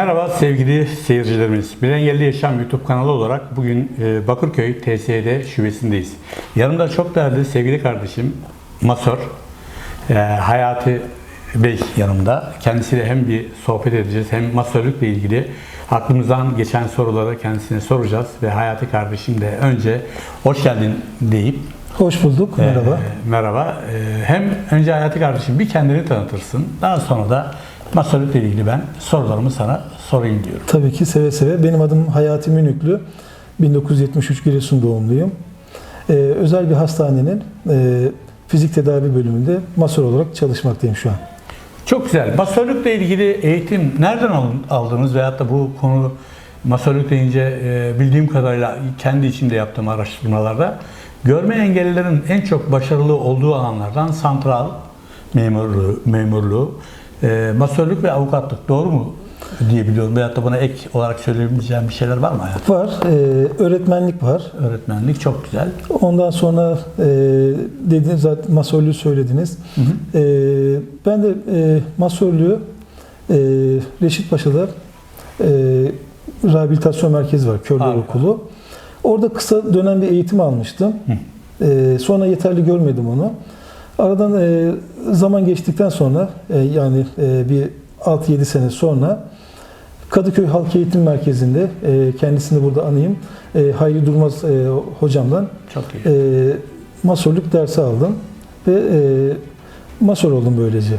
Merhaba sevgili seyircilerimiz. Bir Engelli Yaşam YouTube kanalı olarak bugün e, Bakırköy TSE'de şubesindeyiz. Yanımda çok değerli sevgili kardeşim Masör e, Hayati Bey yanımda. Kendisiyle hem bir sohbet edeceğiz hem masörlükle ilgili aklımızdan geçen soruları kendisine soracağız ve Hayati kardeşim de önce hoş geldin deyip Hoş bulduk. e, Merhaba. merhaba. E, hem önce Hayati kardeşim bir kendini tanıtırsın. Daha sonra da masörlükle ilgili ben sorularımı sana sorayım diyorum. Tabii ki seve seve. Benim adım Hayati Münüklü. 1973 Giresun doğumluyum. Ee, özel bir hastanenin e, fizik tedavi bölümünde masör olarak çalışmaktayım şu an. Çok güzel. Masörlükle ilgili eğitim nereden aldınız veyahut da bu konu masörlük deyince e, bildiğim kadarıyla kendi içimde yaptığım araştırmalarda görme engellilerin en çok başarılı olduğu alanlardan santral memurluğu, memurluğu e, masörlük ve avukatlık doğru mu diyebiliyorum veyahut da buna ek olarak söyleyebileceğim bir şeyler var mı hayat? Var. e, öğretmenlik var. Öğretmenlik çok güzel. Ondan sonra e, dediğiniz zaten masörlüğü söylediniz. E, ben de e, masörlüğü e, Reşit Paşa'da e, rehabilitasyon merkezi var. Körler Harika. Okulu. Orada kısa dönem bir eğitim almıştım. E, sonra yeterli görmedim onu. Aradan e, zaman geçtikten sonra e, yani e, bir 6-7 sene sonra Kadıköy Halk Eğitim Merkezi'nde e, kendisini burada anayım. E, Hayri Durmaz e, hocamdan Çok iyi. e, masörlük dersi aldım ve e, masör oldum böylece.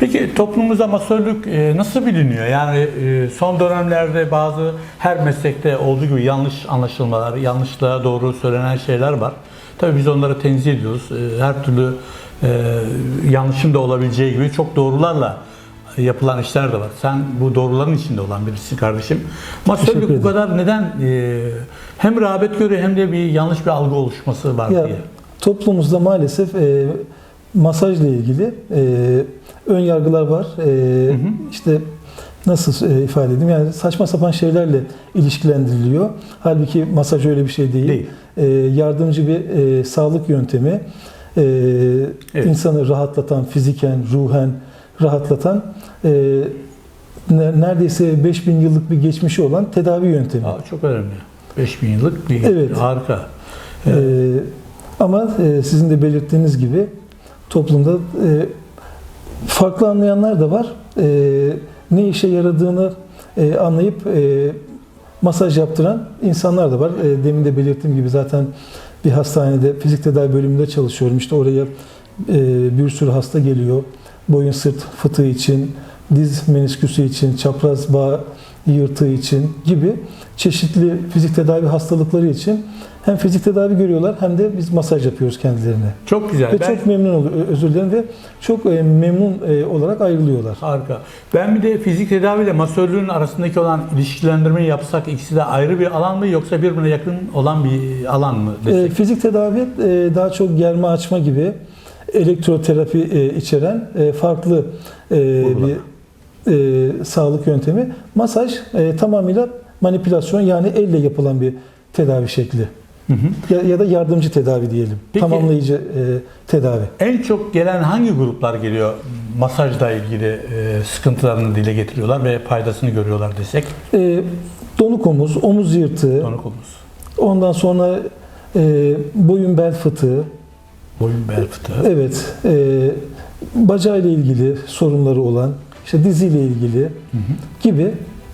Peki toplumumuzda masörlük e, nasıl biliniyor? Yani e, son dönemlerde bazı her meslekte olduğu gibi yanlış anlaşılmalar, yanlışlığa doğru söylenen şeyler var. Tabii biz onları tenzih ediyoruz. E, her türlü e, yanlışın da olabileceği gibi çok doğrularla yapılan işler de var. Sen bu doğruların içinde olan birisin kardeşim. Masörlük bu kadar neden e, hem rağbet görüyor hem de bir yanlış bir algı oluşması var Ya, diye. toplumumuzda maalesef e, masajla ilgili e, ön yargılar var. E, İşte nasıl e, ifade edeyim yani saçma sapan şeylerle ilişkilendiriliyor. Halbuki masaj öyle bir şey değil. Değil. E, yardımcı bir e, sağlık yöntemi. E, Evet. insanı rahatlatan, fiziken, ruhen rahatlatan e, ne- neredeyse 5000 yıllık bir geçmişi olan tedavi yöntemi. Aa, çok önemli. 5000 yıllık bir Evet. harika. Ee, ama e, sizin de belirttiğiniz gibi toplumda e, farklı anlayanlar da var. E, ne işe yaradığını e, anlayıp e, masaj yaptıran insanlar da var. E, demin de belirttiğim gibi zaten bir hastanede fizik tedavi bölümünde çalışıyorum. İşte oraya e, bir sürü hasta geliyor. Boyun sırt fıtığı için, diz menisküsü için, çapraz bağ yırtığı için gibi çeşitli fizik tedavi hastalıkları için hem fizik tedavi görüyorlar hem de biz masaj yapıyoruz kendilerine. Çok güzel. Ve Ben- çok memnun oluyor, özür dilerim ve çok e, memnun e, olarak ayrılıyorlar. Harika. Ben bir de fizik tedavi ile masörlüğün arasındaki olan ilişkilendirmeyi yapsak ikisi de ayrı bir alan mı yoksa birbirine yakın olan bir alan mı E, desek? fizik tedavi daha çok germe açma gibi elektroterapi içeren farklı Uygulama. bir e, sağlık yöntemi. Masaj e, tamamıyla manipülasyon yani elle yapılan bir tedavi şekli. Hı hı. Ya, ya da yardımcı tedavi diyelim. Peki- Tamamlayıcı e, tedavi. En çok gelen hangi gruplar geliyor masajla ilgili e, sıkıntılarını dile getiriyorlar ve faydasını görüyorlar desek? E, donuk omuz, omuz yırtığı, Donuk omuz, ondan sonra e, boyun bel fıtığı, boyun bel fıtığı. evet, e, bacağıyla ilgili sorunları olan, işte diziyle ilgili gibi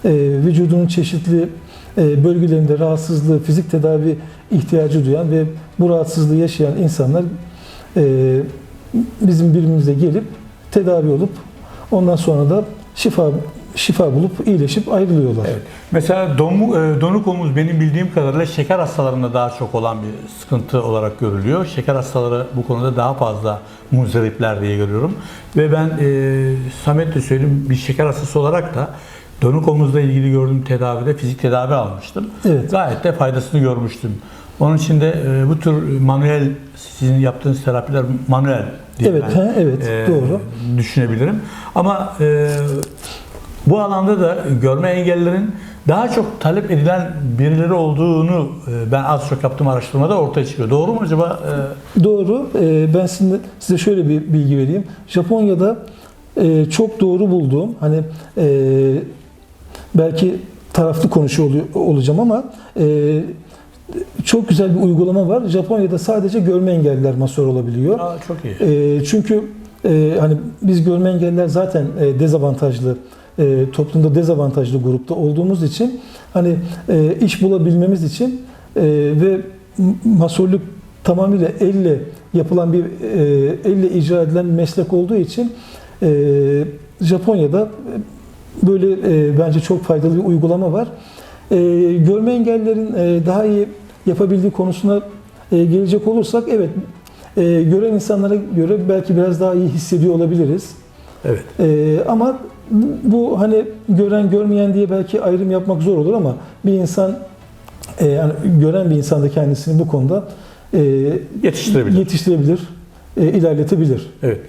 e, vücudunun çeşitli bölgelerinde rahatsızlığı, fizik tedavi ihtiyacı duyan ve bu rahatsızlığı yaşayan insanlar e, bizim birimimize gelip tedavi olup ondan sonra da şifa şifa bulup iyileşip ayrılıyorlar. Evet. Mesela domu, e, donuk omuz benim bildiğim kadarıyla şeker hastalarında daha çok olan bir sıkıntı olarak görülüyor. Şeker hastaları bu konuda daha fazla muzdaripler diye görüyorum. Ve ben e, Samet de söyleyeyim bir şeker hastası olarak da donuk omuzla ilgili gördüğüm tedavide fizik tedavi almıştım. Evet. Gayet de faydasını görmüştüm. Onun için de e, bu tür manuel sizin yaptığınız terapiler manuel diye Evet, ben, he, evet, e, doğru. düşünebilirim. Ama e, bu alanda da görme engellilerin daha çok talep edilen birileri olduğunu e, ben az çok yaptığım araştırmada ortaya çıkıyor. Doğru mu acaba? E, Doğru. Ee, Ben size, size şöyle bir bilgi vereyim. Japonya'da e, çok doğru bulduğum hani e, belki taraflı konuşuyor olacağım ama e, çok güzel bir uygulama var. Japonya'da sadece görme engelliler masör olabiliyor. Aa, çok iyi. E, çünkü e, hani biz görme engelliler zaten e, dezavantajlı e, toplumda dezavantajlı grupta olduğumuz için hani e, iş bulabilmemiz için e, ve masörlük tamamıyla elle yapılan bir e, elle icra edilen meslek olduğu için e, Japonya'da böyle e, bence çok faydalı bir uygulama var. E, görme engellilerin e, daha iyi yapabildiği konusuna e, gelecek olursak evet e, gören insanlara göre belki biraz daha iyi hissediyor olabiliriz. Evet. E, ama bu, bu hani gören görmeyen diye belki ayrım yapmak zor olur ama bir insan e, yani gören bir insan da kendisini bu konuda e, Yetiştirebilir. yetiştirebilir, e, ilerletebilir. Evet.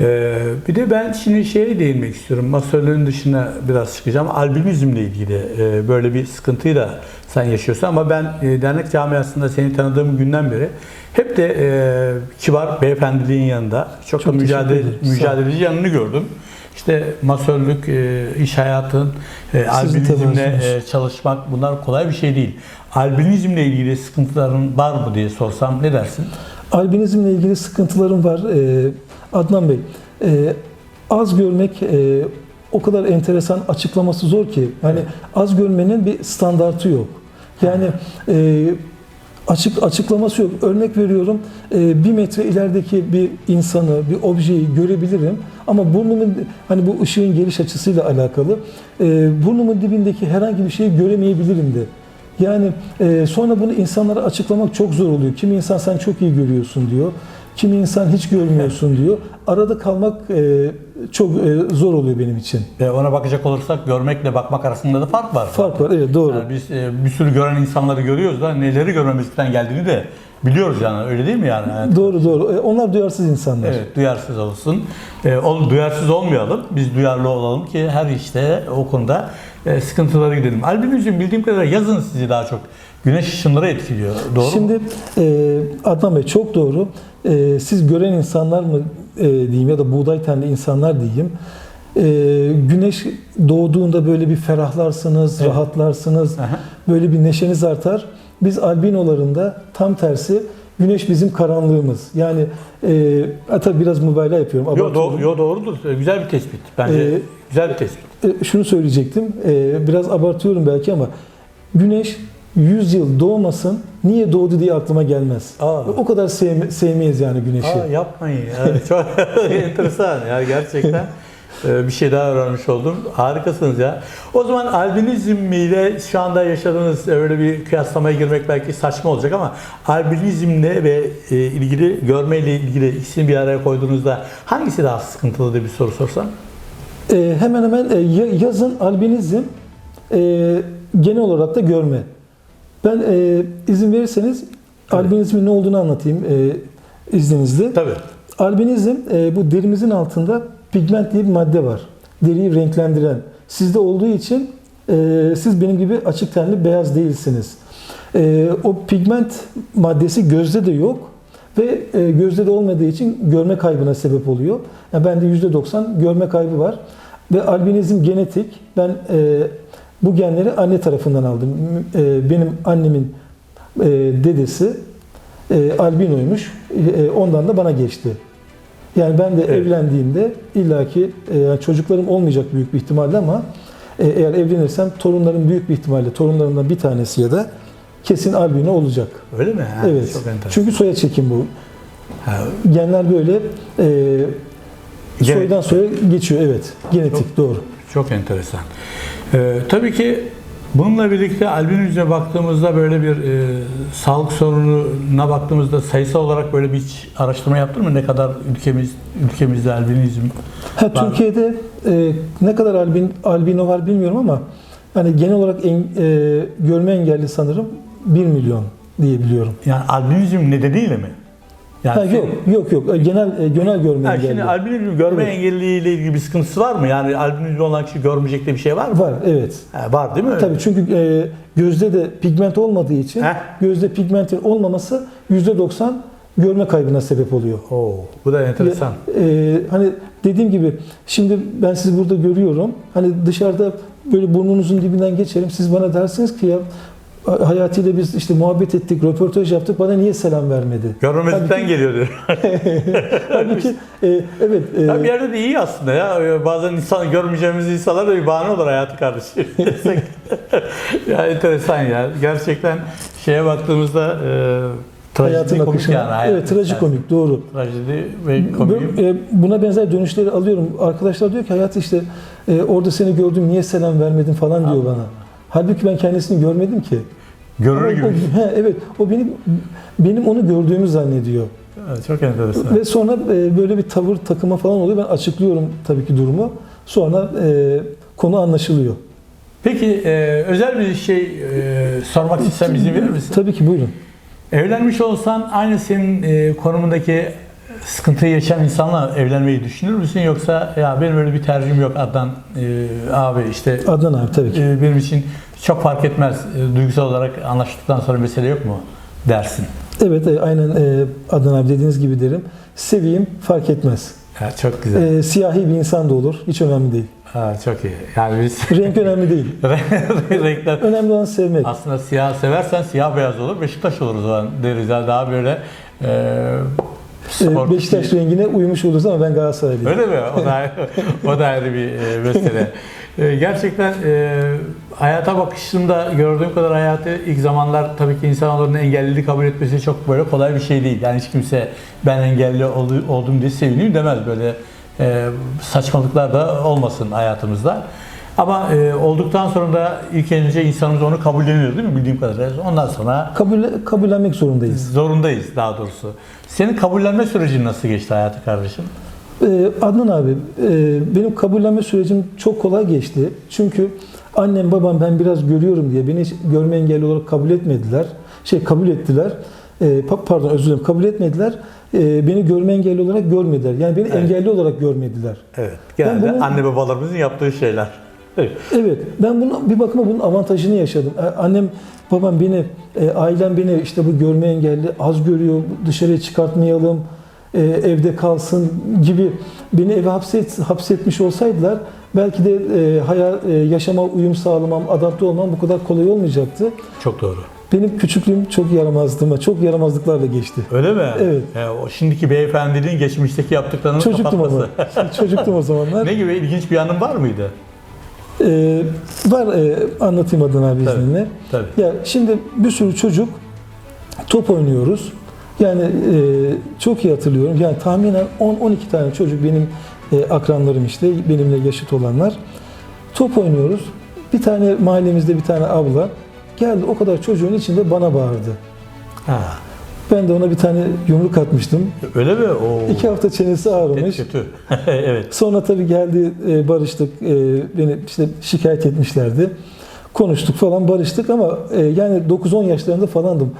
Ee, bir de ben şimdi şeye değinmek istiyorum. Masörlüğün dışına biraz çıkacağım. Albinizmle ilgili e, böyle bir sıkıntıyı da sen yaşıyorsun ama ben e, dernek camiasında seni tanıdığım günden beri hep de e, kibar beyefendiliğin yanında çok, Çok da mücadele mücadeleci yanını gördüm. İşte masörlük, e, iş hayatın, e, albinizmle e, çalışmak bunlar kolay bir şey değil. Albinizmle ilgili sıkıntıların var mı diye sorsam ne dersin? Albinizmle ilgili sıkıntılarım var. Ee, Adnan Bey, e, az görmek e, o kadar enteresan açıklaması zor ki. Yani az görmenin bir standartı yok. Yani e, açık açıklaması yok. Örnek veriyorum, e, bir metre ilerideki bir insanı, bir objeyi görebilirim. Ama burnumun hani bu ışığın geliş açısıyla alakalı. E, burnumun dibindeki herhangi bir şeyi göremeyebilirim de. Yani e, sonra bunu insanlara açıklamak çok zor oluyor. Kimi insan sen çok iyi görüyorsun diyor. Kimi insan hiç görmüyorsun diyor. Arada kalmak e, çok e, zor oluyor benim için. Ve ona bakacak olursak görmekle bakmak arasında da fark var. Fark var, evet doğru. Yani biz e, bir sürü gören insanları görüyoruz da neleri görmemizden geldiğini de biliyoruz yani öyle değil mi yani? Yani, Doğru doğru. E, onlar duyarsız insanlar. Evet duyarsız olsun. E, ol, duyarsız olmayalım. Biz duyarlı olalım ki her işte o konuda e, sıkıntılara gidelim. Albinizm bildiğim kadarıyla yazın sizi daha çok güneş ışınları etkiliyor. Doğru mu? Şimdi e, Adnan Bey çok doğru. E, siz gören insanlar mı e, diyeyim ya da buğday tenli insanlar diyeyim. E, güneş doğduğunda böyle bir ferahlarsınız, Evet. rahatlarsınız. Aha. Böyle bir neşeniz artar. Biz albinolarında tam tersi güneş bizim karanlığımız. Yani e, tabii biraz mübalağa yapıyorum. Yo, abartıyorum. do- yo, doğrudur. E, Güzel bir tespit. Bence Ee, güzel bir tespit. E, şunu söyleyecektim. E, biraz abartıyorum belki ama güneş 100 yıl doğmasın niye doğdu diye aklıma gelmez. Aa. O kadar sevme- sevmeyiz yani güneşi. Aa, yapmayın ya. Çok enteresan ya gerçekten. Ee, bir şey daha öğrenmiş oldum. Harikasınız ya. O zaman albinizm ile şu anda yaşadığınız öyle bir kıyaslamaya girmek belki saçma olacak ama albinizmle ve e, ilgili görmeyle ilgili ikisini bir araya koyduğunuzda hangisi daha sıkıntılı diye bir soru sorsam? E, hemen hemen e, ya- yazın albinizm e, genel olarak da görme. Ben e, izin verirseniz albinizmin ne olduğunu anlatayım e, izninizle. Tabii. Albinizm e, bu derimizin altında pigment diye bir madde var. Deriyi renklendiren. Sizde olduğu için e, siz benim gibi açık tenli beyaz değilsiniz. E, o pigment maddesi gözde de yok ve e, gözde de olmadığı için görme kaybına sebep oluyor. Yani bende %90 görme kaybı var ve albinizm genetik. Ben e, bu genleri anne tarafından aldım. E, benim annemin e, dedesi e, albinoymuş. E, ondan da bana geçti. Yani ben de Evet. evlendiğimde illaki çocuklarım olmayacak büyük bir ihtimalle ama eğer evlenirsem torunlarım büyük bir ihtimalle torunlarımdan bir tanesi ya da kesin albino olacak. Öyle mi? Ha, evet. Çok enteresan. Çünkü soya çekim bu. Ha, Genler böyle e, Genetik. soydan soya geçiyor. Evet. Genetik doğru. Çok enteresan. Ee, tabii ki bununla birlikte albinizme baktığımızda böyle bir e, sağlık sorununa baktığımızda sayısal olarak böyle bir araştırma yaptın mı? Ne kadar ülkemiz ülkemizde albinizm Ha, Var. Türkiye'de e, ne kadar albin, albino var bilmiyorum ama hani genel olarak en, e, görme engelli sanırım 1 milyon diye biliyorum. yani albinizm nedeniyle mi? Yani Ha, yok yok yok. E, Genel e, genel görme Ha, engelli. şimdi albinizm görme Evet. engelliliğiyle ilgili bir sıkıntısı var mı? Yani albinizm olan kişi görmeyecek de bir şey var mı? Var evet. Ha, var değil mi? Tabii çünkü e, gözde de pigment olmadığı için Heh. gözde pigmentin olmaması %90 görme kaybına sebep oluyor. Oo, bu da enteresan. E, hani dediğim gibi şimdi ben sizi burada görüyorum. Hani dışarıda böyle burnunuzun dibinden geçerim. Siz bana dersiniz ki ya Hayati ile biz işte muhabbet ettik, röportaj yaptık. Bana niye selam vermedi? Görmemezlikten geliyor diyor. Halbuki e, evet e, Ya bir yerde de iyi aslında ya. Bazen insan görmeyeceğimiz insanlar da bir bahane olur hayatı kardeşim. ya enteresan ya. Gerçekten şeye baktığımızda e, hayatın komik akışına. yani. Hayat- evet trajikomik doğru. Trajedi ve komik. E, Buna benzer dönüşleri alıyorum. Arkadaşlar diyor ki hayat işte e, orada seni gördüm niye selam vermedin falan diyor bana. Halbuki ben kendisini görmedim ki. Görür gibi. o- he, evet o benim benim onu gördüğümü zannediyor. Evet, çok enteresan. Ve sonra e, böyle bir tavır takıma falan oluyor. Ben açıklıyorum tabii ki durumu. Sonra e, konu anlaşılıyor. Peki e, özel bir şey e, sormak istesem izin verir misin? Tabii ki buyurun. Evlenmiş olsan aynı senin e, konumundaki sıkıntıyı yaşayan insanla evlenmeyi düşünür müsün yoksa ya benim öyle bir tercihim yok Adnan e, abi işte Adnan abi tabii ki. e, benim için çok fark etmez e, duygusal olarak anlaştıktan sonra mesele yok mu dersin. Evet e, aynen e, Adnan abi dediğiniz gibi derim. Seveyim fark etmez. Ya çok güzel. E, siyahi bir insan da olur. Hiç önemli değil. Ha, çok iyi. Yani biz Renk önemli değil. renkler Önemli olan sevmek. aslında siyah seversen siyah beyaz olur Beşiktaş olur o zaman deriz. Yani daha böyle e, E, sportif Beşiktaş rengine uymuş oluruz ama ben Galatasaraylıyım. Öyle mi? O da, o da ayrı bir e, mesele. E, Gerçekten e, hayata bakışımda gördüğüm kadar hayatı ilk zamanlar tabii ki insanoğlunun engelliliği kabul etmesi çok böyle kolay bir şey değil. Yani hiç kimse ben engelli ol- oldum diye sevineyim demez. Böyle e, saçmalıklar da olmasın hayatımızda. Ama e, olduktan sonra da ilk önce insanımız onu kabulleniyor değil mi bildiğim kadarıyla. Ondan sonra Kabul, kabullenmek zorundayız. zorundayız daha doğrusu. Senin kabullenme sürecin nasıl geçti hayatı kardeşim? Ee, Adnan abi, e, benim kabullenme sürecim çok kolay geçti. Çünkü annem babam ben biraz görüyorum diye beni hiç görme engelli olarak kabul etmediler. Şey kabul ettiler. E, pa- pardon özür dilerim kabul etmediler. E, beni görme engelli olarak görmediler. Yani beni Evet. engelli olarak görmediler. Evet. Genelde bunu- anne babalarımızın yaptığı şeyler. Evet. Evet, ben bunu bir bakıma bunun avantajını yaşadım. E, Annem, babam beni, e, ailem beni işte bu görme engelli az görüyor, dışarıya çıkartmayalım, e, evde kalsın gibi beni eve hapset, hapsetmiş olsaydılar belki de haya, e, yaşama uyum sağlamam, adapte olmam bu kadar kolay olmayacaktı. Çok doğru. Benim küçüklüğüm çok yaramazdım, çok yaramazlıklarla geçti. Öyle mi? Evet. He, o şimdiki beyefendiliğin geçmişteki yaptıklarını Çocuktum kapatması. ama, çocuktum o zamanlar. ne gibi ilginç bir yanın var mıydı? E, var, e, anlatayım Adnan abi Tabii. izninle. Tabii. Ya şimdi bir sürü çocuk top oynuyoruz. Yani e, çok iyi hatırlıyorum. Yani tahminen 10-12 tane çocuk benim e, akranlarım işte benimle yaşıt olanlar. Top oynuyoruz. Bir tane mahallemizde bir tane abla geldi o kadar çocuğun içinde bana bağırdı. Ha. Ben de ona bir tane yumruk atmıştım. Öyle mi? Oo. İki hafta çenesi ağrımış. kötü. evet. Sonra tabii geldi e, barıştık. E, beni işte şikayet etmişlerdi. Konuştuk falan barıştık ama e, yani 9-10 yaşlarında falandım.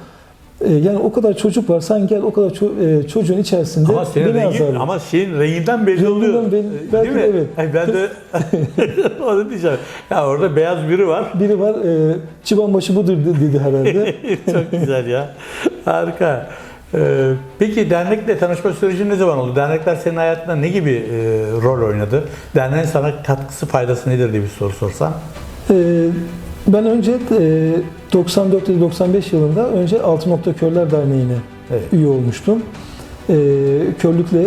E, yani o kadar çocuk var. Sen gel o kadar ço- e, çocuğun içerisinde Ama senin beni rengin, ama şeyin renginden belli Renginden oluyor. belli- belki Değil mi? evet. Ay ben de onu diyeceğim. Ya orada beyaz biri var. Biri var e, çıban başı budur de- dedi herhalde. Çok güzel ya. Harika. Ee, peki dernekle tanışma süreci ne zaman oldu? Dernekler senin hayatında ne gibi e, rol oynadı? Derneğin sana katkısı, faydası nedir diye bir soru sorsam. E, ben önce e, 94 ya da 95 yılında önce Altın Nokta Körler Derneği'ne Evet. üye olmuştum. E, körlükle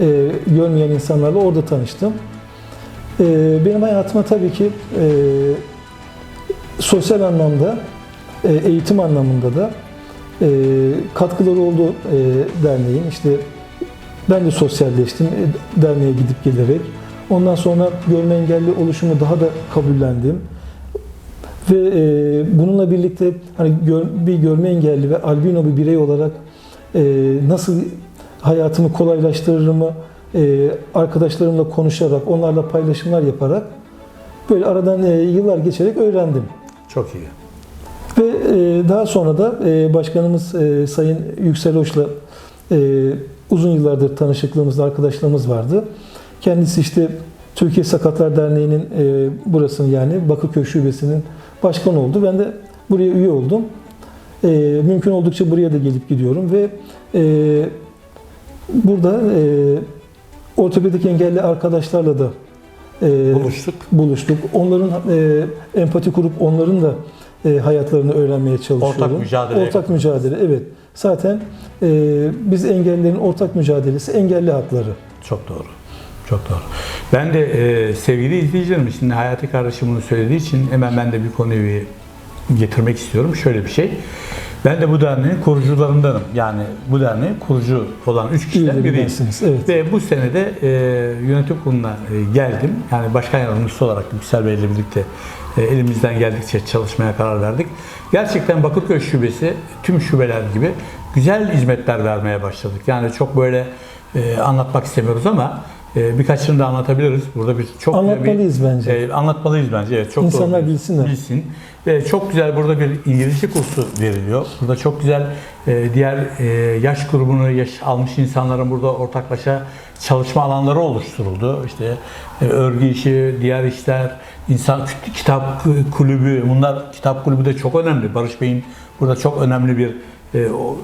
e, görmeyen insanlarla orada tanıştım. E, benim hayatıma tabii ki e, sosyal anlamda, e, eğitim anlamında da e, katkıları oldu e, derneğin. İşte ben de sosyalleştim e, derneğe gidip gelerek. Ondan sonra görme engelli oluşumu daha da kabullendim. Ve e, bununla birlikte hani gör, bir görme engelli ve albino bir birey olarak e, nasıl hayatımı kolaylaştırırımı e, arkadaşlarımla konuşarak, onlarla paylaşımlar yaparak böyle aradan e, yıllar geçerek öğrendim. Çok iyi. Ve e, daha sonra da e, başkanımız e, Sayın Yüksel Hoş'la e, uzun yıllardır tanışıklığımız, arkadaşlığımız vardı. Kendisi işte Türkiye Sakatlar Derneği'nin e, burasının yani Bakırköy Şubesi'nin başkanı oldu. Ben de buraya üye oldum. E, mümkün oldukça buraya da gelip gidiyorum ve e, burada e, ortopedik engelli arkadaşlarla da e, Buluştuk. buluştuk. Onların e, empati kurup onların da e, hayatlarını öğrenmeye çalışıyorum. Ortak mücadele. Ortak mücadele, evet. Zaten e, biz engellilerin ortak mücadelesi engelli hakları. Çok doğru. Çok doğru. Ben de e, sevgili izleyicilerim şimdi Hayati kardeşim bunu söylediği için hemen ben de bir konuyu getirmek istiyorum. Şöyle bir şey. Ben de bu derneğin kurucularındanım. Yani bu derneğin kurucu olan üç kişiden biriyim. Evet. Ve bu sene de e, yönetim kuruluna e, geldim. Yani başkan yardımcısı olarak Yüksel Bey ile birlikte e, elimizden geldikçe çalışmaya karar verdik. Gerçekten Bakırköy Şubesi tüm şubeler gibi güzel hizmetler vermeye başladık. Yani çok böyle e, anlatmak istemiyoruz ama e, birkaçını da anlatabiliriz. Burada bir çok Anlatmalıyız bir, bence. e, anlatmalıyız bence. Evet, çok İnsanlar doğru. bilsinler. Bilsin. Ve çok güzel burada bir İngilizce kursu veriliyor. Burada çok güzel e, diğer e, yaş grubunu yaş almış insanların burada ortaklaşa çalışma alanları oluşturuldu. İşte e, örgü işi, diğer işler, insan kitap kulübü. Bunlar kitap kulübü de çok önemli. Barış Bey'in burada çok önemli bir e, o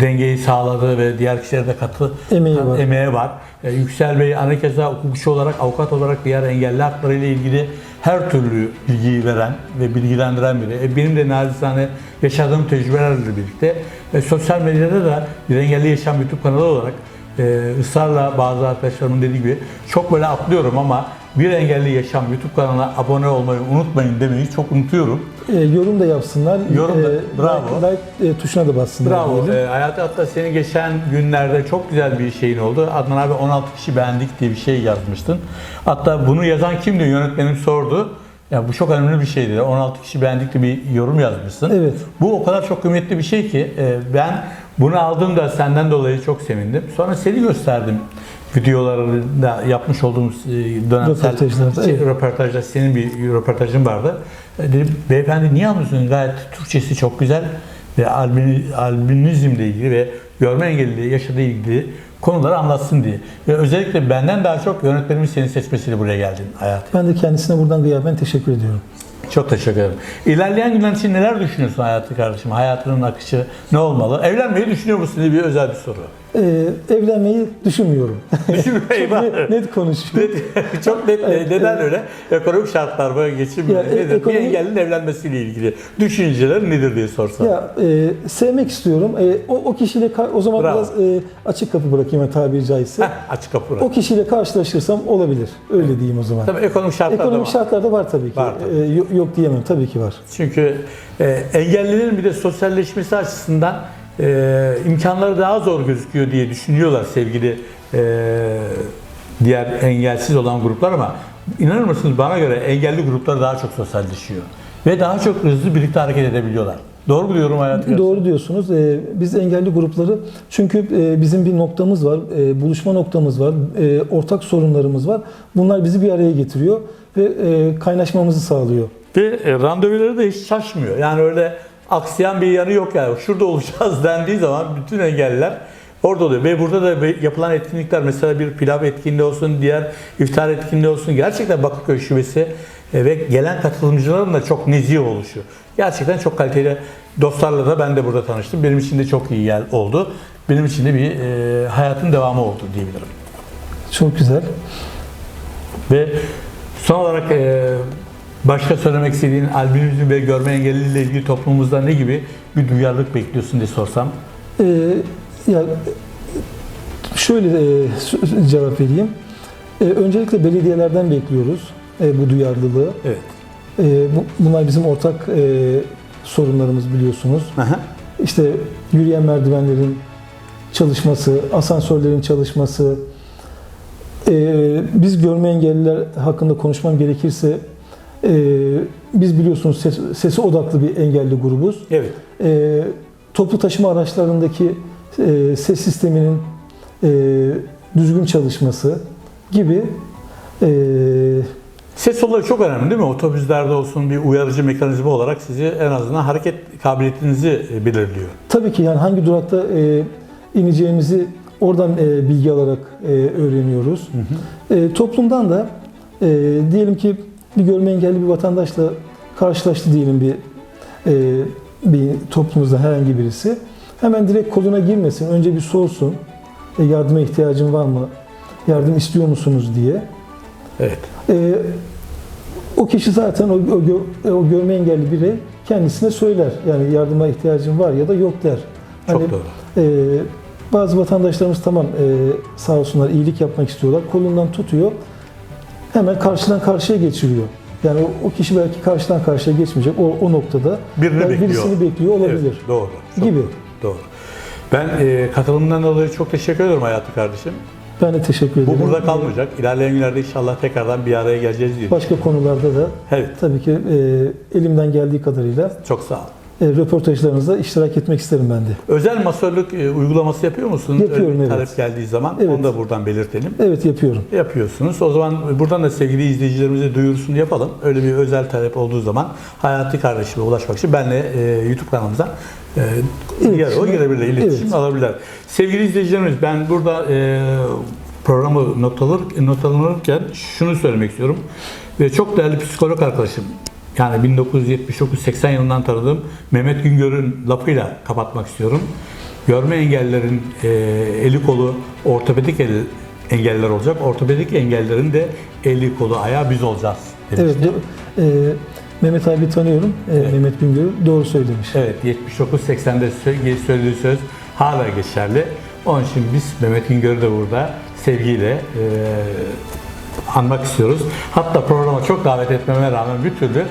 dengeyi sağladığı ve diğer kişilere de katı Emeği var. emeği var. E, Yüksel Bey ana keza hukukçu olarak, avukat olarak diğer engelli hakları ile ilgili her türlü bilgiyi veren ve bilgilendiren biri. E, benim de nacizane yaşadığım tecrübelerle birlikte e, sosyal medyada da bir engelli yaşam YouTube kanalı olarak e, ısrarla bazı arkadaşlarımın dediği gibi çok böyle atlıyorum ama bir engelli yaşam YouTube kanalına abone olmayı unutmayın demeyi çok unutuyorum. E, yorum da yapsınlar. Yorum da, bravo. Like, like, e, tuşuna da bassınlar. Bravo. diyelim. Ee, Hayati hatta senin geçen günlerde çok güzel bir şeyin oldu. Adnan abi 16 kişi beğendik diye bir şey yazmıştın. Hatta bunu yazan kimdi? Yönetmenim sordu. Ya bu çok önemli bir şey dedi. 16 kişi beğendik diye bir yorum yazmışsın. Evet. Bu o kadar çok kıymetli bir şey ki e, ben bunu aldığımda senden dolayı çok sevindim. Sonra seni gösterdim videolarında yapmış olduğumuz e, dönemsel Röportajlarda, şey, evet. röportajda senin bir röportajın vardı. E, Dedim beyefendi niye almıyorsun? Gayet Türkçesi çok güzel ve albini, albinizmle ilgili ve görme engelli yaşadığı ilgili konuları anlatsın diye. Ve özellikle benden daha çok yönetmenimin seni seçmesiyle buraya geldin hayat. Ben de kendisine buradan gıyaben teşekkür ediyorum. Çok teşekkür ederim. İlerleyen günler için neler düşünüyorsun hayatı kardeşim? Hayatının akışı ne olmalı? Evlenmeyi düşünüyor musun diye bir özel bir soru. Ee, evlenmeyi düşünmüyorum. Düşünme eyvah. net, net konuşuyorum. Net- çok net. Evet, Neden öyle? Ekonomik şartlar böyle geçim Ya, e- nedir? ekonomi- Bir engellinin evlenmesiyle ilgili düşünceler nedir diye sorsam. Ya e, sevmek istiyorum. E, o, o kişiyle o zaman Bravo. biraz e, açık kapı bırakayım ben tabiri caizse. Heh, açık kapı. o kişiyle karşılaşırsam olabilir. Öyle diyeyim o zaman. Tabii ekonomik şartlar da Ekonomik var. şartlar da var tabii ki. Var tabii. E, yok, diyemem tabii ki var. Çünkü e, engellilerin bir de sosyalleşmesi açısından e, imkanları daha zor gözüküyor diye düşünüyorlar sevgili e, diğer engelsiz olan gruplar ama inanır mısınız bana göre engelli gruplar daha çok sosyalleşiyor ve daha çok hızlı birlikte hareket edebiliyorlar. Doğru mu diyorum hayatım? Doğru diyorsunuz. E, biz engelli grupları çünkü e, bizim bir noktamız var, e, buluşma noktamız var, e, ortak sorunlarımız var. Bunlar bizi bir araya getiriyor ve e, kaynaşmamızı sağlıyor. Ve e, randevuları da hiç şaşmıyor. Yani öyle aksayan bir yanı yok yani. Şurada olacağız dendiği zaman bütün engelliler orada oluyor. Ve burada da yapılan etkinlikler mesela bir pilav etkinliği olsun, diğer iftar etkinliği olsun. Gerçekten Bakırköy Şubesi ve gelen katılımcıların da çok nezih oluşu. Gerçekten çok kaliteli dostlarla da ben de burada tanıştım. Benim için de çok iyi yer oldu. Benim için de bir e, hayatın devamı oldu diyebilirim. Çok güzel. Ve son olarak e, başka söylemek istediğin albinizm ve görme engelliyle ilgili toplumumuzda ne gibi bir duyarlılık bekliyorsun diye sorsam. Ee, ya şöyle e, cevap vereyim. Ee, öncelikle belediyelerden bekliyoruz e, bu duyarlılığı. Evet. E, bu, bunlar bizim ortak e, sorunlarımız biliyorsunuz. Aha. İşte yürüyen merdivenlerin çalışması, asansörlerin çalışması. Ee, biz görme engelliler hakkında konuşmam gerekirse e, biz biliyorsunuz ses, sesi odaklı bir engelli grubuz. Evet. E, toplu taşıma araçlarındaki e, ses sisteminin e, düzgün çalışması gibi e, Ses olayı çok önemli değil mi? Otobüslerde olsun bir uyarıcı mekanizma olarak sizi en azından hareket kabiliyetinizi e, belirliyor. tabii ki yani hangi durakta e, ineceğimizi oradan e, bilgi alarak e, öğreniyoruz. E, toplumdan da e, diyelim ki bir görme engelli bir vatandaşla karşılaştı diyelim bir e, bir toplumumuzda herhangi birisi. Hemen direkt koluna girmesin. Önce bir sorsun. E, yardıma ihtiyacın var mı? Yardım istiyor musunuz diye. Evet. E, o kişi zaten o, o, gö- o görme engelli birey kendisine söyler. Yani yardıma ihtiyacın var ya da yok der. Çok Hani, doğru. e, bazı vatandaşlarımız tamam e, sağ olsunlar iyilik yapmak istiyorlar. Kolundan tutuyor. Hemen karşıdan karşıya geçiriyor. Yani o, o kişi belki karşıdan karşıya geçmeyecek. O, o noktada Birini yani bekliyor. birisini bekliyor olabilir. Evet, doğru. Çok Gibi. Doğru. Ben e, katılımından dolayı çok teşekkür ederim Hayati kardeşim. Ben de teşekkür ederim. Bu burada kalmayacak. İlerleyen günlerde inşallah tekrardan bir araya geleceğiz diyor. Başka konularda da Evet. tabii ki e, elimden geldiği kadarıyla Çok sağ ol. E, röportajlarınızda iştirak etmek isterim ben de. Özel masörlük e, uygulaması yapıyor musun? Yapıyorum, Öyle evet. talep geldiği zaman Evet. onu da buradan belirtelim. Evet yapıyorum. Yapıyorsunuz. O zaman buradan da sevgili izleyicilerimize duyurusunu yapalım. Öyle bir özel talep olduğu zaman Hayati kardeşime ulaşmak için benle e, YouTube kanalımıza e, İletişim- o girebilirler, iletişim Evet. alabilirler. Sevgili izleyicilerimiz ben burada e, programı noktalar, noktalanırken şunu söylemek istiyorum. Ve çok değerli psikolog arkadaşım yani 1979-80 yılından tanıdığım Mehmet Güngör'ün lafıyla kapatmak istiyorum. Görme engellerin e, eli kolu ortopedik el, engeller olacak. Ortopedik engellerin de eli kolu ayağı biz olacağız demişti. Evet. e, Mehmet abi tanıyorum. E, Evet. Mehmet Güngör'ü doğru söylemiş. Evet 79-80'de sö- söylediği söz hala geçerli. Onun için biz Mehmet Güngör'ü de burada sevgiyle e, anmak istiyoruz. Hatta programa çok davet etmeme rağmen bir türlü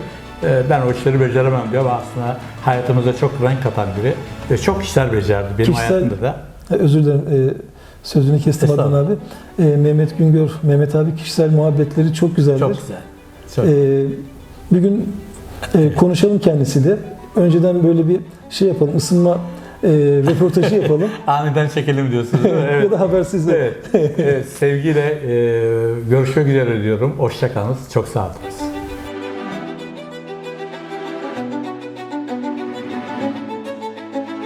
ben o işleri beceremem diyor ama aslında hayatımıza çok renk katan biri ve çok işler becerdi benim Kişisel- hayatımda da. Özür dilerim. e, sözünü kestim Adnan abi. E, Mehmet Güngör, Mehmet abi kişisel muhabbetleri çok güzeldir. Çok güzel. Çok. E, bir gün e, konuşalım kendisiyle. Önceden böyle bir şey yapalım, ısınma e, röportajı yapalım. Aniden çekelim diyorsunuz. değil mi? ya Evet. da habersiz de. evet. evet. Sevgiyle e, görüşmek üzere diyorum. Hoşçakalınız. Çok sağ olun.